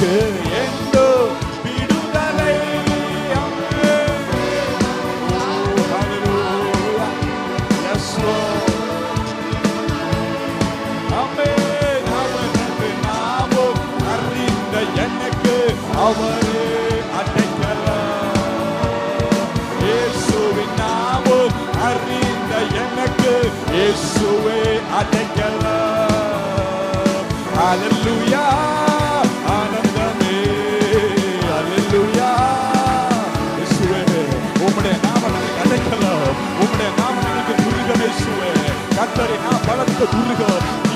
எனக்கு எங்கோ விடுதலை எனக்கு அவரே அடைக்கல இயேசுவின் நாமும் அறிந்த எனக்கு இயேசுவே அடைக்கல Hallelujah. அடைக்கலம் உம்முடைய நாமம் எனக்கு சுவே இயேசுவே நான் பலத்த துருகம்